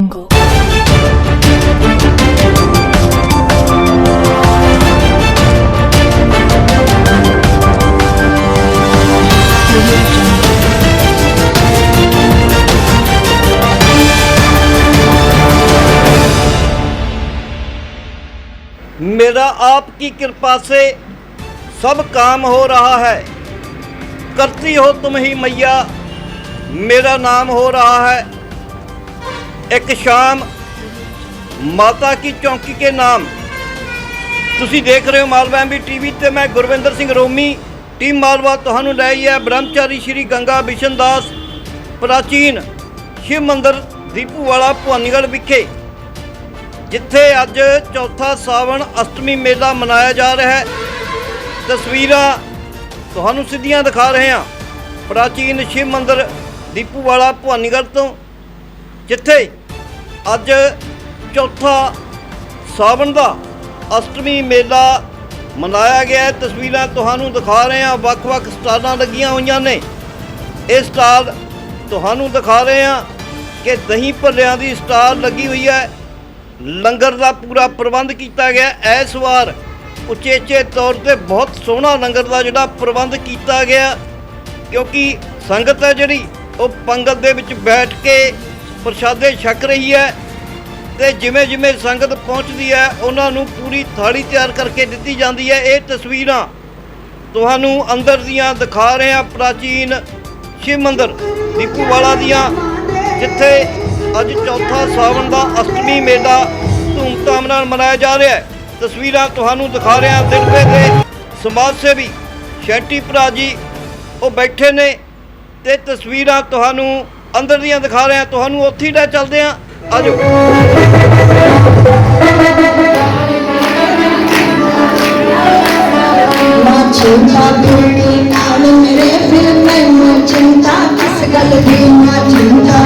मेरा आपकी कृपा से सब काम हो रहा है। करती हो तुम ही मैया। मेरा नाम हो रहा है ਇੱਕ ਸ਼ਾਮ ਮਾਤਾ ਕੀ ਚੌਂਕੀ ਕੇ ਨਾਮ। ਤੁਸੀਂ ਦੇਖ ਰਹੇ ਹੋ ਮਾਲਵਾ ਐਮਬੀ ਟੀਵੀ ਤੇ ਮੈਂ ਗੁਰਵਿੰਦਰ ਸਿੰਘ ਰੋਮੀ। ਟੀਮ ਮਾਲਵਾ ਤੁਹਾਨੂੰ ਲੈ ਆਈ ਹੈ ਬ੍ਰਹਮਚਾਰੀ ਸ਼੍ਰੀ ਗੰਗਾ ਬਿਸ਼ਨ ਦਾਸ, ਪ੍ਰਾਚੀਨ ਸ਼ਿਵ ਮੰਦਰ ਦੀਪੂਵਾਲਾ ਭਵਾਨੀਗੜ੍ਹ ਵਿਖੇ, ਜਿੱਥੇ ਅੱਜ ਚੌਥਾ ਸਾਵਣ ਅਸ਼ਟਮੀ ਮੇਲਾ ਮਨਾਇਆ ਜਾ ਰਿਹਾ ਹੈ। ਤਸਵੀਰਾਂ ਤੁਹਾਨੂੰ ਸਿੱਧੀਆਂ ਦਿਖਾ ਰਹੇ ਹਾਂ। ਪ੍ਰਾਚੀਨ ਸ਼ਿਵ ਮੰਦਰ ਦੀਪੂਵਾਲਾ ਭਵਾਨੀਗੜ੍ਹ ਤੋਂ, ਜਿੱਥੇ ਅੱਜ ਚੌਥਾ ਸਾਵਣ ਦਾ ਅਸ਼ਟਮੀ ਮੇਲਾ ਮਨਾਇਆ ਗਿਆ ਹੈ। ਤਸਵੀਰਾਂ ਤੁਹਾਨੂੰ ਦਿਖਾ ਰਹੇ ਹਾਂ। ਵੱਖ-ਵੱਖ ਸਟਾਲਾਂ ਲੱਗੀਆਂ ਹੋਈਆਂ ਨੇ। ਇਹ ਸਟਾਲ ਤੁਹਾਨੂੰ ਦਿਖਾ ਰਹੇ ਹਾਂ ਕਿ ਦਹੀਂ ਭੱਲਿਆਂ ਦੀ ਸਟਾਲ ਲੱਗੀ ਹੋਈ ਹੈ। ਲੰਗਰ ਦਾ ਪੂਰਾ ਪ੍ਰਬੰਧ ਕੀਤਾ ਗਿਆ ਹੈ। ਇਸ ਵਾਰ ਉਚੇਚੇ ਤੌਰ ਤੇ ਬਹੁਤ ਸੋਹਣਾ ਲੰਗਰ ਦਾ ਜਿਹੜਾ ਪ੍ਰਬੰਧ ਕੀਤਾ ਗਿਆ, ਕਿਉਂਕਿ ਸੰਗਤ ਹੈ ਜਿਹੜੀ, ਉਹ ਪੰਗਤ ਦੇ ਵਿੱਚ ਬੈਠ ਕੇ ਪ੍ਰਸ਼ਾਦੇ ਛਕ ਰਹੀ ਹੈ ਤੇ ਜਿਵੇਂ ਜਿਵੇਂ ਸੰਗਤ ਪਹੁੰਚਦੀ ਹੈ, ਉਹਨਾਂ ਨੂੰ ਪੂਰੀ ਥਾਲੀ ਤਿਆਰ ਕਰਕੇ ਦਿੱਤੀ ਜਾਂਦੀ ਹੈ। ਇਹ ਤਸਵੀਰਾਂ ਤੁਹਾਨੂੰ ਅੰਦਰ ਦੀਆਂ ਦਿਖਾ ਰਹੇ ਹਾਂ, ਪ੍ਰਾਚੀਨ ਸ਼ਿਵ ਮੰਦਿਰ ਦੀਪੂਵਾਲਾ ਦੀਆਂ, ਜਿੱਥੇ ਅੱਜ ਚੌਥਾ ਸਾਵਣ ਦਾ ਅਸ਼ਟਮੀ ਮੇਲਾ ਧੂਮਧਾਮ ਨਾਲ ਮਨਾਇਆ ਜਾ ਰਿਹਾ ਹੈ। ਤਸਵੀਰਾਂ ਤੁਹਾਨੂੰ ਦਿਖਾ ਰਹੇ ਹਾਂ ਦਿਲਵੇ ਦੇ ਸਮਾਜ ਸੇਵੀ ਸ਼ੈਂਟੀ ਭਰਾ ਜੀ ਉਹ ਬੈਠੇ ਨੇ ਤੇ ਤਸਵੀਰਾਂ ਤੁਹਾਨੂੰ ਅੰਦਰ ਦੀਆਂ ਦਿਖਾ ਰਿਹਾ, ਤੁਹਾਨੂੰ ਉੱਥੇ ਹੀ ਚੱਲਦੇ ਹਾਂ। ਆਜੋ ਮਾਂ ਚਿੰਤਾ ਪੂਰੀ ਨਾਲ ਮੇਰੇ ਫਿਰ ਮੈਨੂੰ ਚਿੰਤਾ ਕਿਸ ਗੱਲ ਦੀ ਮਾਂ ਚਿੰਤਾ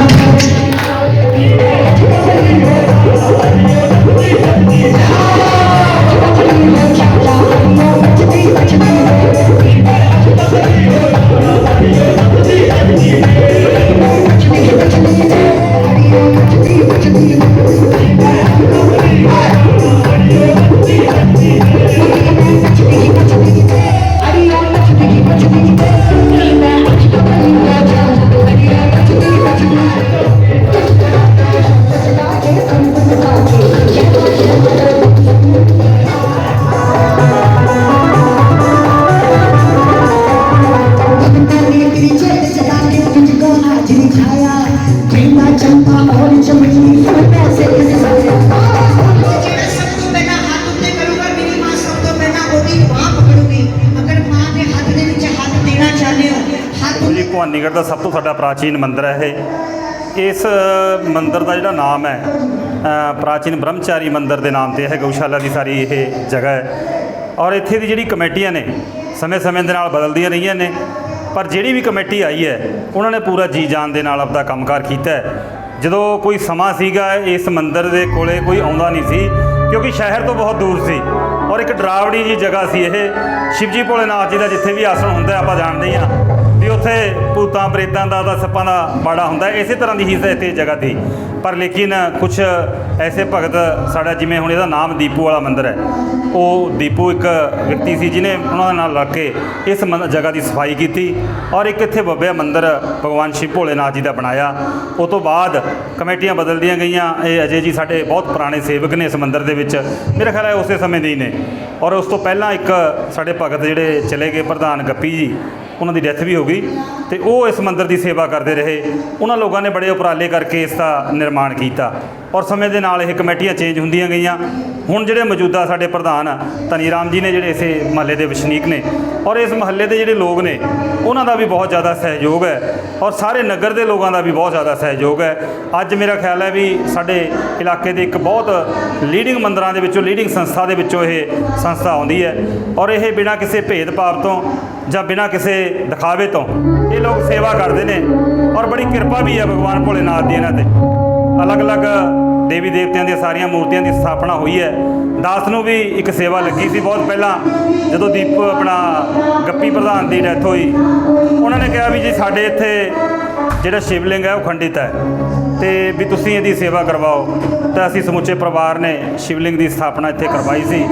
ਸਾਡਾ ਪ੍ਰਾਚੀਨ ਮੰਦਿਰ ਹੈ ਇਹ। ਇਸ ਮੰਦਿਰ ਦਾ ਜਿਹੜਾ ਨਾਮ ਹੈ ਪ੍ਰਾਚੀਨ ਬ੍ਰਹਮਚਾਰੀ ਮੰਦਿਰ ਦੇ ਨਾਮ ਤੇ ਹੈ ਗਊਸ਼ਾਲਾ ਦੀ ਸਾਰੀ ਇਹ ਜਗ੍ਹਾ ਹੈ। ਔਰ ਇੱਥੇ ਦੀ ਜਿਹੜੀ ਕਮੇਟੀਆਂ ਨੇ, ਸਮੇਂ-ਸਮੇਂ ਦੇ ਨਾਲ ਬਦਲਦੀਆਂ ਰਹੀਆਂ ਨੇ, ਪਰ ਜਿਹੜੀ ਵੀ ਕਮੇਟੀ ਆਈ ਹੈ, ਉਹਨਾਂ ਨੇ ਪੂਰਾ ਜੀ ਜਾਨ ਦੇ ਨਾਲ ਆਪਦਾ ਕੰਮਕਾਰ ਕੀਤਾ ਜਦੋਂ ਕੋਈ ਸਮਾਂ ਸੀਗਾ, ਇਸ ਮੰਦਿਰ ਦੇ ਕੋਲੇ ਕੋਈ ਆਉਂਦਾ ਨਹੀਂ ਸੀ, ਕਿਉਂਕਿ ਸ਼ਹਿਰ ਤੋਂ ਬਹੁਤ ਦੂਰ ਸੀ। ਔਰ ਇੱਕ ਡਰਾਵੜੀ ਜੀ ਜਗ੍ਹਾ ਸੀ ਇਹ, ਸ਼ਿਵਜੀ ਭੋਲੇਨਾਥ ਜੀ ਦਾ ਜਿੱਥੇ ਵੀ ਆਸਣ ਹੁੰਦਾ, ਆਪਾਂ ਜਾਣਦੇ ਹੀ ਹਾਂ। ਵੀ ਉੱਥੇ ਭੂਤਾਂ, ਪ੍ਰੇਤਾਂ ਦਾ ਦਾ ਸੱਪਾਂ ਦਾ ਬਾੜਾ ਹੁੰਦਾ। ਇਸੇ ਤਰ੍ਹਾਂ ਦੀ ਹੀ ਇੱਥੇ ਜਗ੍ਹਾ 'ਤੇ ਪਰ ਲੇਕਿਨ ਕੁਝ ਐਸੇ ਭਗਤ ਸਾਡਾ ਜਿਵੇਂ ਹੁਣ ਇਹਦਾ ਨਾਮ ਦੀਪੂ ਵਾਲਾ ਮੰਦਿਰ ਹੈ। ਉਹ ਦੀਪੂ ਇੱਕ ਵਿਅਕਤੀ ਸੀ ਜਿਨੇ ਉਹਨਾਂ ਦੇ ਨਾਲ ਲੱਗ ਕੇ ਇਸ ਮੰ- ਜਗ੍ਹਾ ਦੀ ਸਫ਼ਾਈ ਕੀਤੀ ਔਰ ਇੱਕ ਇੱਥੇ ਬੱਬਿਆ ਮੰਦਿਰ ਭਗਵਾਨ ਸ਼ਿਵ ਭੋਲੇਨਾਥ ਜੀ ਦਾ ਬਣਾਇਆ। ਉਸ ਤੋਂ ਬਾਅਦ ਕਮੇਟੀਆਂ ਬਦਲਦੀਆਂ ਗਈਆਂ। ਇਹ ਅਜੇ ਜੀ ਸਾਡੇ ਬਹੁਤ ਪੁਰਾਣੇ ਸੇਵਕ ਨੇ ਇਸ ਮੰਦਿਰ ਦੇ ਵਿੱਚ। ਮੇਰਾ ਖਿਆਲ ਹੈ ਉਸੇ ਸਮੇਂ ਦੇ ਹੀ ਨੇ। ਔਰ ਉਸ ਤੋਂ ਪਹਿਲਾਂ ਇੱਕ ਸਾਡੇ ਭਗਤ ਜਿਹੜੇ ਚਲੇ ਗਏ ਪ੍ਰਧਾਨ ਗੱਪੀ ਜੀ ਉਹਨਾਂ ਦੀ ਡੈਥ ਵੀ ਹੋ ਗਈ ਤੇ ਉਹ ਇਸ ਮੰਦਿਰ ਦੀ ਸੇਵਾ ਕਰਦੇ ਰਹੇ। ਉਹਨਾਂ ਲੋਕਾਂ ਨੇ ਬੜੇ ਉਪਰਾਲੇ ਕਰਕੇ ਇਸ ਦਾ ਨਿਰਮਾਣ ਕੀਤਾ ਔਰ ਸਮੇਂ ਦੇ ਨਾਲ ਇਹ ਕਮੇਟੀਆਂ ਚੇਂਜ ਹੁੰਦੀਆਂ ਗਈਆਂ। ਹੁਣ ਜਿਹੜੇ ਮੌਜੂਦਾ ਸਾਡੇ ਪ੍ਰਧਾਨ ਧਨੀ ਰਾਮ ਜੀ ਨੇ ਜਿਹੜੇ ਇਸੇ ਮਹੱਲੇ ਦੇ ਵਸਨੀਕ ਨੇ ਔਰ ਇਸ ਮਹੱਲੇ ਦੇ ਜਿਹੜੇ ਲੋਕ ਨੇ, ਉਹਨਾਂ ਦਾ ਵੀ ਬਹੁਤ ਜ਼ਿਆਦਾ ਸਹਿਯੋਗ ਹੈ ਔਰ ਸਾਰੇ ਨਗਰ ਦੇ ਲੋਕਾਂ ਦਾ ਵੀ ਬਹੁਤ ਜ਼ਿਆਦਾ ਸਹਿਯੋਗ ਹੈ। ਅੱਜ ਮੇਰਾ ਖਿਆਲ ਹੈ ਵੀ ਸਾਡੇ ਇਲਾਕੇ ਦੇ ਇੱਕ ਬਹੁਤ ਲੀਡਿੰਗ ਮੰਦਰਾਂ ਦੇ ਵਿੱਚੋਂ ਲੀਡਿੰਗ ਸੰਸਥਾ ਦੇ ਵਿੱਚੋਂ ਇਹ ਸੰਸਥਾ ਆਉਂਦੀ ਹੈ ਔਰ ਇਹ ਬਿਨਾਂ ਕਿਸੇ ਭੇਦਭਾਵ ਤੋਂ ਜਾਂ ਬਿਨਾਂ ਕਿਸੇ ਦਿਖਾਵੇ ਤੋਂ। ਇਹ ਲੋਕ ਸੇਵਾ ਕਰਦੇ ਨੇ ਔਰ ਬੜੀ ਕਿਰਪਾ ਵੀ ਹੈ ਭਗਵਾਨ ਭੋਲੇਨਾਥ ਦੀ ਇਹਨਾਂ ਤੇ। ਅਲੱਗ-ਅਲੱਗ ਦੇਵੀ ਦੇਵਤਿਆਂ ਦੀਆਂ ਸਾਰੀਆਂ ਮੂਰਤੀਆਂ ਦੀ ਸਥਾਪਨਾ ਹੋਈ ਹੈ। ਦਾਸ ਨੂੰ ਵੀ ਇੱਕ ਸੇਵਾ ਲੱਗੀ ਸੀ। ਬਹੁਤ ਪਹਿਲਾਂ ਜਦੋਂ ਦੀਪ ਆਪਣਾ ਗੱਪੀ ਪ੍ਰਧਾਨ ਦੀ ਡੈਥ ਹੋਈ, ਉਹਨਾਂ ਨੇ ਕਿਹਾ ਵੀ ਜੀ ਸਾਡੇ ਇੱਥੇ ਜਿਹੜਾ ਸ਼ਿਵਲਿੰਗ ਹੈ ਉਹ ਖੰਡਿਤ ਹੈ। ਤੇ ਵੀ ਤੁਸੀਂ ਇਹਦੀ ਸੇਵਾ ਕਰਵਾਓ। ਤਾਂ ਅਸੀਂ ਸਮੁੱਚੇ ਪਰਿਵਾਰ ਨੇ ਸ਼ਿਵਲਿੰਗ ਦੀ ਸਥਾਪਨਾ ਇੱਥੇ ਕਰਵਾਈ ਸੀ।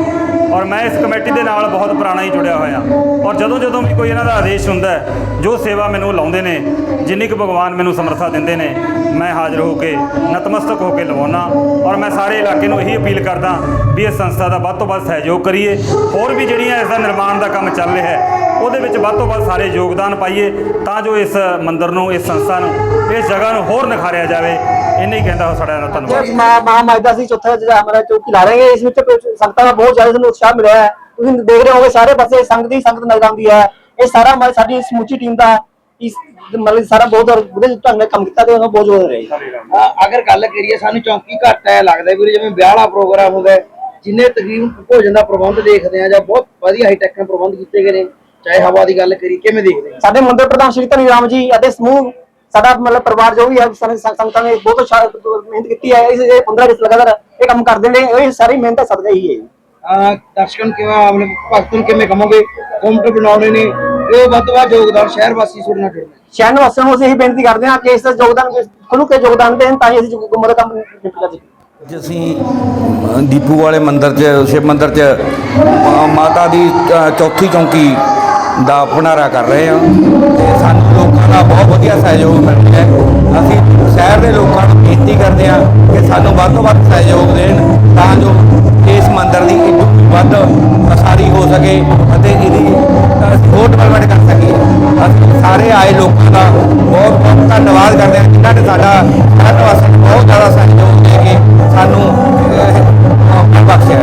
ਔਰ ਮੈਂ ਇਸ ਕਮੇਟੀ ਦੇ ਨਾਲ ਬਹੁਤ ਪੁਰਾਣਾ ਹੀ ਜੁੜਿਆ ਹੋਇਆ। ਔਰ ਜਦੋਂ ਜਦੋਂ ਵੀ ਕੋਈ ਇਹਨਾਂ ਦਾ ਆਦੇਸ਼ ਹੁੰਦਾ ਜੋ ਸੇਵਾ ਮੈਨੂੰ ਲਾਉਂਦੇ ਨੇ, ਜਿੰਨੀ ਕੁ ਭਗਵਾਨ ਮੈਨੂੰ ਸਮਰੱਥਾ ਦਿੰਦੇ ਨੇ ਮੈਂ ਹਾਜ਼ਰ ਹੋ ਕੇ ਨਤਮਸਤਕ ਹੋ ਕੇ ਲਵਾਉਣਾ ਔਰ ਮੈਂ ਸਾਰੇ ਇਲਾਕੇ ਨੂੰ ਇਹੀ ਅਪੀਲ ਕਰਦਾ ਵੀ ਇਸ ਸੰਸਥਾ ਦਾ ਵੱਧ ਤੋਂ ਵੱਧ ਸਹਿਯੋਗ ਕਰੀਏ। ਹੋਰ ਵੀ ਜਿਹੜੀਆਂ ਇਸ ਦਾ ਨਿਰਮਾਣ ਦਾ ਕੰਮ ਚੱਲ ਰਿਹਾ ਹੈ, ਉਹਦੇ ਵਿੱਚ ਵੱਧ ਤੋਂ ਵੱਧ ਸਾਰੇ ਯੋਗਦਾਨ ਪਾਈਏ ਤਾਂ ਜੋ ਇਸ ਮੰਦਿਰ ਨੂੰ, ਇਸ ਸੰਸਥਾ ਨੂੰ, ਇਸ ਜਗ੍ਹਾ ਨੂੰ ਹੋਰ ਨਿਖਾਰਿਆ ਜਾਵੇ। ਇੰਨੇ ਹੀ ਕਹਿੰਦਾ ਹਾਂ ਸਾਡਾ ਧੰਨਵਾਦ। ਮਾ ਮਹਾਮਾਇਦਾ ਸੀ ਚੌਥਾ ਜਿਹੜਾ ਹਮਾਰਾ ਚੌਕੀ ਲਾ ਰਹੇ ਇਸ ਵਿੱਚ ਕੁਝ ਸੰਗਤਾਂ ਦਾ ਬਹੁਤ ਜ਼ਿਆਦਾ ਸਾਨੂੰ ਉਤਸ਼ਾਹ ਮਿਲਿਆ ਹੈ। ਤੁਸੀਂ ਦੇਖ ਰਹੇ ਹੋਗੇ ਸਾਰੇ ਪਾਸੇ ਸੰਗਤ ਦੀ ਸੰਗਤ ਨਜ਼ਰ ਆਉਂਦੀ ਹੈ। ਇਹ ਸਾਰਾ ਮਤਲਬ ਸਾਡੀ ਸਮੁੱਚੀ ਟੀਮ ਦਾ ਇਸ ਮਤਲਬ ਸਾਰਾ ਬਹੁਤ ਵਧੀਆ ਢੰਗ ਨਾਲ ਕੰਮ ਕੀਤਾ ਤੇ ਉਹ ਬਹੁਤ ਜ਼ੋਰ ਰਿਹਾ ਅ, ਅਗਰ ਗੱਲ ਕਰੀਏ ਸਾਨੂੰ ਚੌਂਕੀ ਘੱਟ ਹੈ ਲੱਗਦਾ ਵੀਰੇ ਜਿਵੇਂ ਵਿਆਹ ਵਾਲਾ ਪ੍ਰੋਗਰਾਮ ਹੁੰਦਾ ਹੈ, ਜਿੰਨੇ ਤਕਰੀਬਨ ਭੋਜਨ ਦਾ ਪ੍ਰਬੰਧ ਦੇਖਦੇ ਆ ਜਾਂ ਬਹੁਤ ਵਧੀਆ ਹਾਈਟੈਕ ਨਾਲ ਪ੍ਰਬੰਧ ਕੀਤੇ ਗਏ ਨੇ ਚਾਹੇ ਹਵਾ ਦੀ ਗੱਲ ਕਰੀ ਕਿਵੇਂ ਦੇਖਦੇ ਆ ਸਾਡੇ ਮੰਦਿਰ ਪ੍ਰਧਾਨ ਸ਼੍ਰੀ ਧਨੀ ਰਾਮ ਜੀ ਅਤੇ ਸਮੂਹ ਸਾਡਾ ਮਤਲਬ ਪਰਿਵਾਰ ਜੋ ਵੀ ਹੈ ਸਾਰੇ ਸੰਗ- ਸੰਗਤਾਂ ਨੇ ਬਹੁਤ ਅੱਛਾ ਮਿਹਨਤ ਕੀਤੀ ਹੈ ਇਸ ਇਹ 15 ਦਿਨ ਲਗਾਤਾਰ ਇਹ ਕੰਮ ਕਰਦੇ ਨੇ ਇਹ ਸਾਰੀ ਮਿਹਨਤ ਸਦਕਾ ਹੀ ਹੈ ਜੀ। ਅ, ਦਰਸ਼ਕਾਂ ਨੂੰ ਕਿਵੇਂ ਮਤਲਬ ਭਗਤ ਨੂੰ ਕਿਵੇਂ ਕਹੋਗੇ? ਕੌਮਟ ਬਣਾਉਣੇ ਨੇ ਇਹ ਵੱਧ ਤੋਂ ਵੱਧ ਯੋਗਦਾਨ ਸ਼ਹਿਰ ਵਾਸੀ ਨਾਲ ਜੁੜਨਾ। ਸ਼ਹਿਰ ਨਿਵਾਸੀਆਂ ਨੂੰ ਅਸੀਂ ਇਹੀ ਬੇਨਤੀ ਕਰਦੇ ਹਾਂ ਕਿ ਇਸ ਦਾ ਯੋਗਦਾਨ ਖੁੱਲ੍ਹ ਕੇ ਯੋਗਦਾਨ ਦੇਣ ਤਾਂ ਹੀ ਅਸੀਂ ਗੁਰਮਤਿ ਕੰਮ ਨਿਪਟਾ ਜੀ। ਅੱਜ ਅਸੀਂ ਦੀਪੂ ਵਾਲੇ ਮੰਦਿਰ 'ਚ ਸ਼ਿਵ ਮੰਦਿਰ 'ਚ ਮਾਤਾ ਦੀ ਚੌਥੀ ਚੌਂਕੀ ਦਾ ਭੰਡਾਰਾ ਕਰ ਰਹੇ ਹਾਂ। ਤੇ ਸਾਨੂੰ ਲੋਕਾਂ ਦਾ ਬਹੁਤ ਵਧੀਆ ਸਹਿਯੋਗ ਮਿਲ ਰਿਹਾ ਹੈ। ਅਸੀਂ ਸ਼ਹਿਰ ਦੇ ਲੋਕਾਂ ਨੂੰ ਬੇਨਤੀ ਕਰਦੇ ਹਾਂ ਕਿ ਸਾਨੂੰ ਵੱਧ ਤੋਂ ਵੱਧ ਸਹਿਯੋਗ ਦੇਣ ਤਾਂ ਜੋ ਇਸ ਮੰਦਿਰ ਦੀ ਇੱਕ ਵੱਧ ਪ੍ਰਸਾਰੀ ਹੋ ਸਕੇ ਅਤੇ ਇਹਦੀ ਆਏ ਲੋਕਾਂ ਦਾ ਬਹੁਤ ਬਹੁਤ ਧੰਨਵਾਦ ਕਰਦੇ ਹਾਂ। ਜਿਨ੍ਹਾਂ ਨੇ ਸਾਡਾ ਸ਼ਹਿਰ ਨਿਵਾਸੀਆਂ ਨੂੰ ਬਹੁਤ ਜ਼ਿਆਦਾ ਸਹਿਯੋਗ ਦੇ ਕੇ ਸਾਨੂੰ ਅ, ਬਖਸ਼ਿਆ